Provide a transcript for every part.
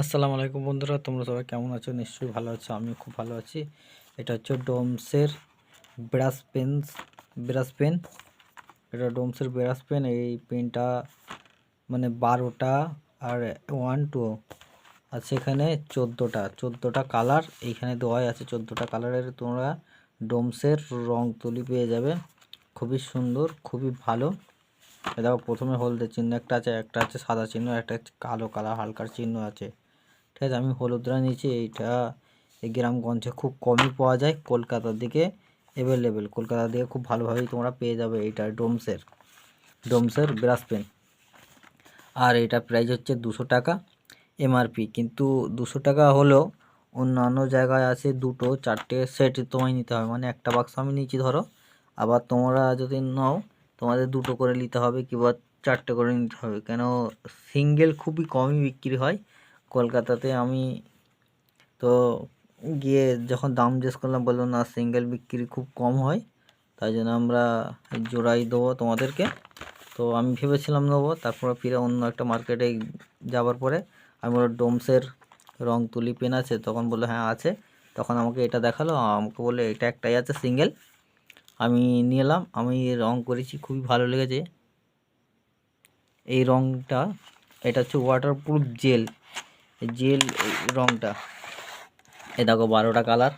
আসসালামু আলাইকুম বন্ধুরা, তোমরা সবাই কেমন আছো? নিশ্চয়ই ভালো আছো আমি খুব ভালো আছি। এটা হচ্ছে ডোমসের ব্রাশ পেন ব্রাশ পেন। এটা ডোমসের ব্রাশ পেন, এই পেনটা মানে বারোটা আর ওয়ান টু আছে এখানে চোদ্দোটা চোদ্দোটা কালার। এইখানে দেওয়াই আছে চোদ্দোটা কালারের, তোমরা ডোমসের রং তুলি পেয়ে যাবে। খুবই সুন্দর, খুবই ভালো। এ দেখো, প্রথমে হলদের চিহ্ন একটা আছে একটা আছে সাদা চিহ্ন, একটা কালো কালার, হালকার চিহ্ন আছে। ঠিক আছে, আমি হলুদরা নিয়েছি, এইটা এই গ্রামগঞ্জে খুব কমই পাওয়া যায়, কলকাতার দিকে অ্যাভেলেবেল কলকাতার দিকে খুব ভালোভাবেই তোমরা পেয়ে যাবে এইটা ডোমসের ডোমসের ব্রাশ পেন। আর এটা প্রাইস হচ্ছে দুশো টাকা এমআরপি কিন্তু দুশো টাকা হলেও অন্যান্য জায়গায় আছে দুটো, চারটে সেট তোমায় নিতে হবে মানে একটা বাক্স আমি নিয়েছি ধরো, আবার তোমরা যদি নাও, তোমাদের দুটো করে নিতে হবে কিংবা চারটে করে নিতে হবে, কেন সিঙ্গেল খুবই কমই বিক্রি হয়। কলকাতাতে আমি তো গিয়ে যখন দাম জিজ্ঞেস করলাম, বলল, না সিঙ্গেল বিক্রি খুব কম হয়, তাই জন্য আমরা জোড়াই দেবো তোমাদেরকে। তো আমি ভেবেছিলাম নেব, তারপরে ফিরে অন্য একটা মার্কেটে যাওয়ার পরে আমি বলল ডোমসের রং তুলি পেন আছে? তখন বলল হ্যাঁ আছে। তখন আমাকে এটা দেখাল, আমাকে বলল, এটা একটাই আছে সিঙ্গেল আমি নিয়ে এলাম আমি রং করেছি, খুবই ভালো লেগেছে। এই রংটা, এটা হচ্ছে ওয়াটারপ্রুফ জেল জেল রংটা। এ দেখো বারোটা কালার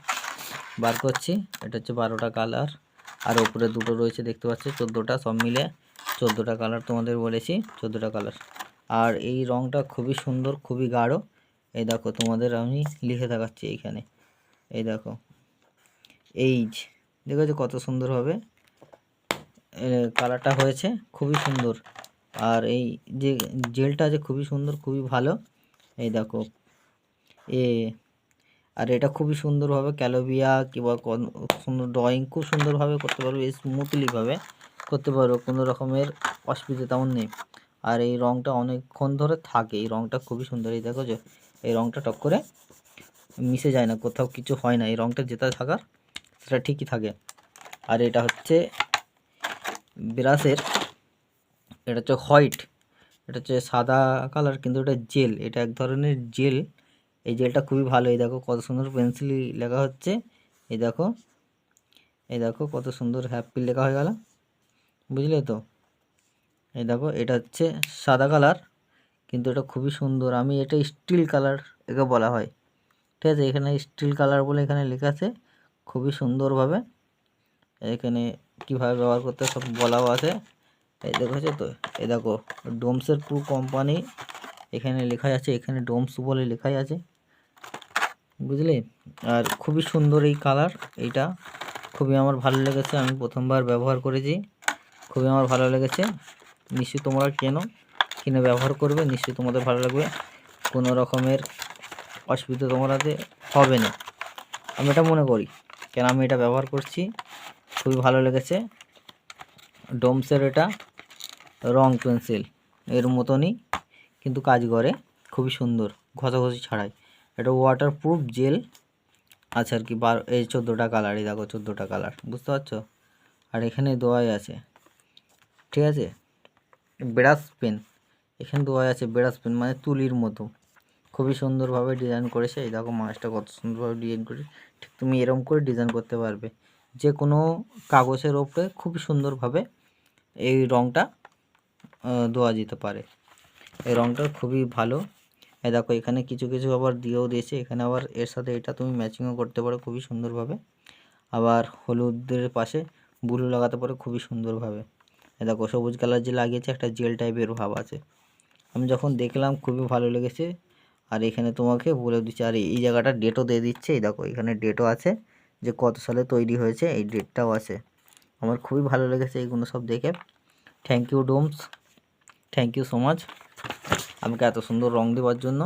বার করছি। এটা হচ্ছে বারোটা কালার। আর ওপরে দুটো রয়েছে, দেখতে পাচ্ছি, চোদ্দোটা সব মিলে। চোদ্দোটা কালার তোমাদের বলেছি, চোদ্দোটা কালার। আর এই রংটা খুবই সুন্দর, খুবই গাঢ়। এই দেখো তোমাদের আমি লিখে দেখাচ্ছি এইখানে। এই দেখো। এইজ, দেখেছ কত সুন্দরভাবে কালারটা হয়েছে, খুবই সুন্দর। আর এই যে, জেলটা আছে খুবই সুন্দর, খুবই ভালো। এই দেখো, এ, আর এটা খুবই সুন্দরভাবে ক্যালোবিয়া কিংবা সুন্দর ড্রয়িং খুব সুন্দরভাবে করতে পারবে স্মুথলিভাবে করতে পারো কোনো রকমের অসুবিধা তেমন নেই। আর এই রঙটা অনেকক্ষণ ধরে থাকে, এই রঙটা খুবই সুন্দর, এই দেখো যে, এই রঙটা টক করে মিশে যায় না, কোথাও কিছু হয় না, এই রঙটা যেটা থাকার, সেটা ঠিকই থাকে। আর এটা হচ্ছে ব্রাশের, এটা হচ্ছে হোয়াইট। এটা হচ্ছে সাদা কালার, কিন্তু এটা জেল। এটা এক ধরনের জেল। এই জেলটা খুবই ভালো। এই দেখো কত সুন্দর পেন্সিল লেখা হচ্ছে। এই দেখো। এই দেখো কত সুন্দর হ্যাপি লেখা হয়ে গেল। বুঝলে তো? এই দেখো, এটা হচ্ছে সাদা কালার, কিন্তু এটা খুবই সুন্দর। আমি এটা স্টিল কালার একে বলা হয়। ঠিক আছে? এখানে স্টিল কালার বলে এখানে লেখা আছে। খুবই সুন্দরভাবে। এখানে কীভাবে ব্যবহার করতে সব বলাও আছে। এই দেখেছ তো? এই দেখো, ডোমসের প্রু কোম্পানি এখানে লেখাই আছে, এখানে ডোমস বলে লেখাই আছে। বুঝলে? আর খুবই সুন্দর এই কালার এইটা। খুবই আমার ভালো লেগেছে, আমি প্রথমবার ব্যবহার করেছি। খুবই আমার ভালো লেগেছে। নিশ্চয়ই তোমরা কেনো, কিনে ব্যবহার করবে, নিশ্চয়ই তোমাদের ভালো লাগবে। কোনো রকমের অসুবিধা তোমাদের হবে না। আমি এটা মনে করি, কেন আমি এটা ব্যবহার করছি? খুবই ভালো লেগেছে। ডোমসের এটা রং পেন্সিল, এর মতনই কিন্তু কাজ করে। খুবই সুন্দর, ঘষাঘষি ছাড়াই। এটা ওয়াটার প্রুফ জেল আছে আর কি, বারো, এই চোদ্দোটা কালার এই দেখো চোদ্দোটা কালার বুঝতে পারছ? আর এখানে দোয়াই আছে, ঠিক আছে? ব্রাশ পেন, এখানে দোয়াই আছে ব্রাশ পেন মানে তুলির মতো। খুবই সুন্দরভাবে ডিজাইন করেছে, এই দেখো মাছটা কত সুন্দরভাবে ডিজাইন করে ঠিক তুমি এরকম করে ডিজাইন করতে পারবে। যে কোনো কাগজের ওপরে খুবই সুন্দরভাবে এই রঙটা দেওয়া যেতে পারে। এই রঙটা খুবই ভালো। এই দেখো, এখানে কিছু কিছু আবার দিয়েও দিয়েছে। এখানে আবার এর সাথে এটা তুমি ম্যাচিংও করতে পারো খুবই সুন্দরভাবে। আবার হলুদের পাশে ব্লু লাগাতে পারো খুবই সুন্দরভাবে। এই দেখো, সবুজ কালার যে লাগিয়েছে একটা জেল টাইপের ভাব আছে। আমি যখন দেখলাম খুবই ভালো লেগেছে। আর এখানে তোমাকে বলে দিচ্ছে, আর এই জায়গাটা ডেটও দিয়ে দিচ্ছে। এই দেখো, এখানে ডেটও আছে যে কত সালে তৈরি হয়েছে, এই ডেটটাও আছে। আমার খুবই ভালো লেগেছে এইগুলো সব দেখে। Thank you Doms thank you so much আমাকে এত সুন্দর রং দেওয়ার জন্য